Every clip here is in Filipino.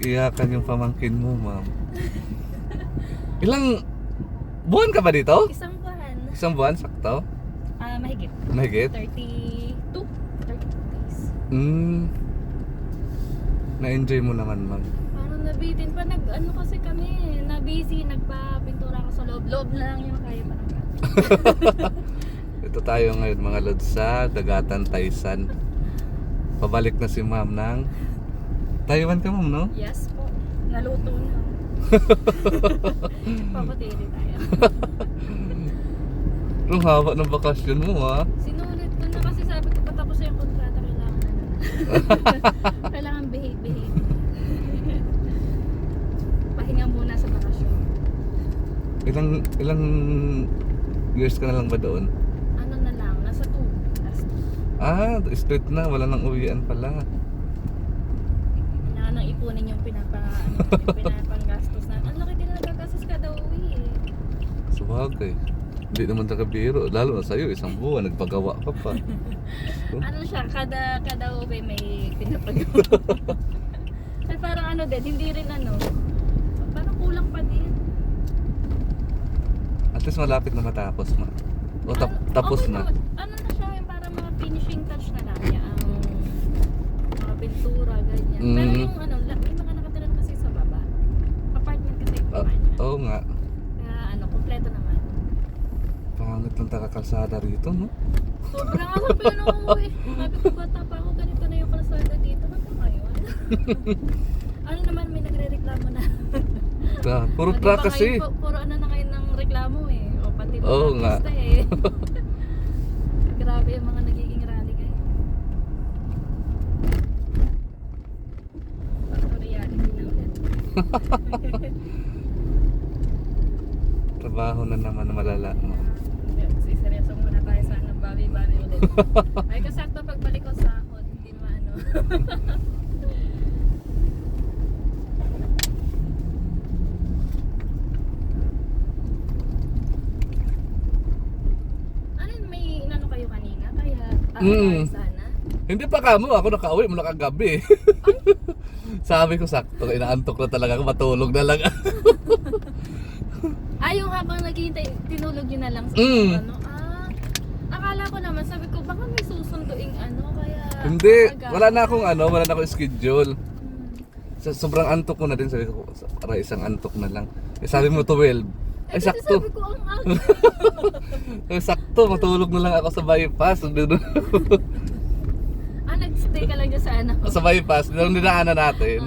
Nag-iyakan yung pamangkin mo, ma'am. Ilang buwan ka ba dito? Isang buwan. Isang buwan, sakto? Ah, mahigit. Mahigit? 32? 32 days. Hmm. Na-enjoy mo naman, ma'am. Parang nabitin pa. Nag, ano kasi kami, na-busy. Nagpa-pintura ako sa loob. Loob na lang yung kaya parang Ito tayo ngayon mga lods sa Dagatan Taisan. Pabalik na si ma'am ng Taiwan ka ma'am, no? Yes po. Naluto na. Papatili tayo. Ang haba ng bakasyon mo, ha? Sinulit ko na kasi sabi ko patapos na yung kontrata. Kailangan na. kailangan behave, behave. Pahinga muna sa bakasyon. Ilang ilang years ka na lang ba doon? Ano na lang, nasa 2. Last Ah, straight na, wala nang uwian pala. Ipunin yung pinapa, ano, pinapanggastos na. Ang laki din na nagagastos kada uwi eh. Sabagay. Hindi naman talaga biro. Lalo na sa'yo, isang buwan, nagpagawa ka pa. Ano siya, kada, kada uwi may pinapagawa. At parang ano din, hindi rin ano, parang kulang pa din. At least malapit na matapos, ma. O tap- Ano- tapos okay na. naman. Ano na siya, yung parang mga finishing touch na lang niya. Ang mga pintura, ganyan. Pero Mm. yung ano, la- may mga nakatira na kasi sa baba. Apartment kasi yung Ah, baba niya. Oo nga. Kaya ano, kompleto naman. Pangit taka kalsada rito, no? Sobrang nga sabi na ako eh. Sabi ko bata pa ako, ganito na yung kalsada dito. Hanggang ngayon. ano naman, may nagre-reklamo na. Ta, puro Sabi truck pa kasi. ngayon, pu- puro ano na ngayon ng reklamo eh. O pati Oo nga. artista eh. Grabe yung mga nagiging rally ngayon. Parang reality na ulit. Trabaho na naman na malala mo. Hindi, Siseryoso muna tayo sa ano, bawi-bawi ulit. Ay, kasakto pagbalik ko sa sahod, hindi maano. ano, may inano kayo kanina? Kaya, ah, Mm. sana? Hindi pa kamo, ako nakauwi mula kagabi. Sabi ko sakto, inaantok na talaga ako, matulog na lang. Ah, yung habang naghihintay, tinulog yun na lang sa Mm. ano? Ah, akala ko naman, sabi ko, baka may susunduing ano, kaya... Hindi, aga. wala na akong ano, wala na akong schedule. Hmm. Sa sobrang antok ko na din, sabi ko, para isang antok na lang. Eh, sabi mo 12. Eh, Ay, sakto. sabi ko, ang aga. Eh, sakto, matulog na lang ako sa bypass. ah, nagstay ka lang dyan sa ano? sa bypass, yung dinaanan natin.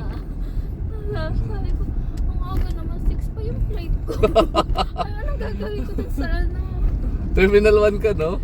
Ah, sabi ko, ang aga naman, 6 pa yung flight ko. Ay, anong gagawin ko dun sa ano? Terminal 1 ka, no?